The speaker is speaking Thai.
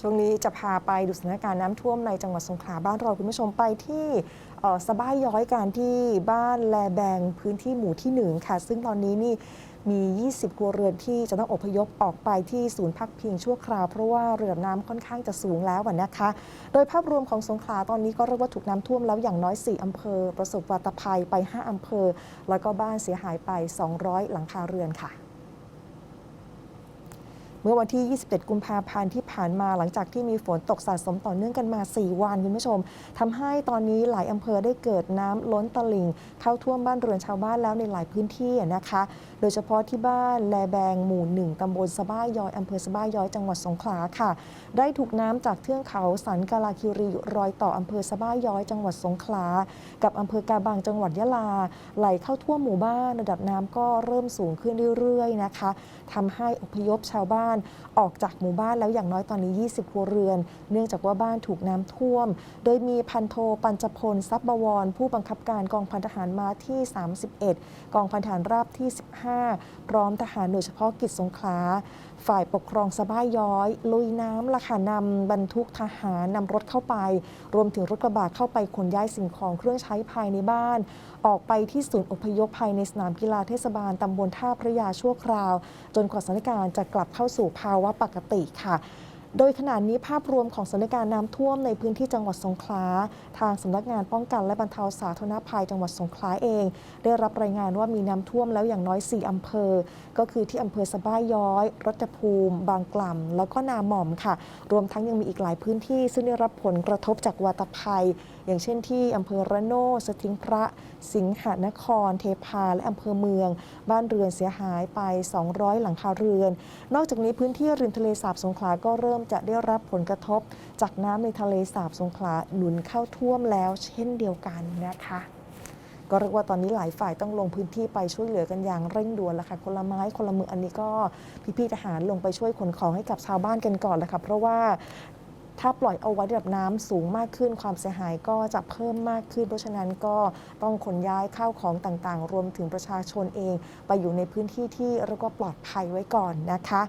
ช่วงนี้จะพาไปดูสถานการณ์น้ำท่วมในจังหวัดสงขลาบ้านเราคุณผู้ชมไปที่สะบ้ายย้อยการที่บ้านแลแบงพื้นที่หมู่ที่หนึ่งค่ะ ซึ่งตอนนี้นี่มี 20 ครัวเรือนที่จะต้องอพยพออกไปที่ศูนย์พักพิงชั่วคราว เพราะว่าเระดับน้ำค่อนข้างจะสูงแล้วนะคะ โดยภาพรวมของสงขลาตอนนี้ก็เรียกว่าถูกน้ำท่วมแล้วอย่างน้อย 4อำเภอ ประสบวัตภัยไป 5อำเภอ แล้วก็บ้านเสียหายไป 200 หลังคาเรือนค่ะ เมื่อวันที่ 27 กุมภาพันธ์ที่ผ่านมาหลังจากที่มีฝนตกสะสมต่อเนื่องกันมา 4 วันคุณผู้ชมทำให้ตอนนี้หลายอำเภอได้เกิดน้ำล้นตลิ่ง เข้าท่วมบ้านเรือนชาวบ้านแล้วในหลายพื้นที่นะคะ โดยเฉพาะที่บ้านแลแบงหมู่หนึ่งตำบลสะบ้ายย้อยอำเภอสะบ้ายย้อยจังหวัดสงขลาค่ะ ได้ถูกน้ำจากเทือกเขาสันกาลาคิรีรอยต่ออำเภอสะบ้ายย้อยจังหวัดสงขลา กับอำเภอกาบังจังหวัดยะลา ไหลเข้าท่วมหมู่บ้านระดับน้ำก็เริ่มสูงขึ้นเรื่อยๆนะคะทำให้อพยพชาวบ้านออกจากหมู่บ้านแล้วอย่างน้อยตอนนี้ 20 ครัวเรือน เนื่องจากว่าบ้านถูกน้ำท่วม โดยมีพันโทปัญจพลทรัพย์บวร ผู้บังคับการกองพันทหารมาที่ 31 กองพันทหารราบที่ 15 พร้อมทหารหน่วยเฉพาะกิจสงขลาฝ่ายปกครองสะบ้ายย้อย ลุยน้ำละค่ะนำบรรทุกทหารนำรถเข้าไป รวมถึงรถกระบะเข้าไปขนย้ายสิ่งของเครื่องใช้ภายในบ้าน ออกไปที่ศูนย์อพยพภายในสนามกีฬาเทศบาลตำบลท่าพระยาชั่วคราว จนกว่าสถานการณ์จะกลับเข้าสู่ภาวะปกติค่ะ โดยขณะนี้ภาพรวมของสถานการณ์น้ำท่วมในพื้นที่จังหวัดสงขลา ทางสำนักงานป้องกันและบรรเทาสาธารณภัยจังหวัดสงขลาเอง ได้รับรายงานว่ามีน้ำท่วมแล้วอย่างน้อย 4 อำเภอ ก็คือที่อำเภอสะบ้ายย้อย รัตภูมิ บางกล่ำแล้วก็นาหม่อมค่ะ รวมทั้งยังมีอีกหลายพื้นที่ ซึ่งได้รับผลกระทบจากวาตภัย อย่างเช่นที่อำเภอระโนสทิงพระ สิงหนคร เทพาและอำเภอเมือง บ้านเรือนเสียหายไป 200 หลังคาเรือน นอกจากนี้พื้นที่ริมทะเลสาบสงขลาก็เริ่มจะได้รับผลกระทบ จากน้ำในทะเลสาบสงขลาหนุนเข้าท่วมแล้ว เช่นเดียวกันนะคะ ก็เรียกว่าตอนนี้หลายฝ่ายต้องลงพื้นที่ไปช่วยเหลือกันอย่างเร่งด่วนแล้วค่ะ คนละไม้คนละมืออันนี้ก็พี่ๆทหารลงไปช่วยขนของให้กับชาวบ้านกันก่อนแล้วค่ะเพราะว่าถ้าปล่อยเอาไว้ระดับน้ำสูงมากขึ้น ความเสียหายก็จะเพิ่มมากขึ้น เพราะฉะนั้นก็ต้องขนย้ายข้าวของต่างๆ รวมถึงประชาชนเอง ไปอยู่ในพื้นที่ที่เรียกว่าปลอดภัยไว้ก่อนนะคะ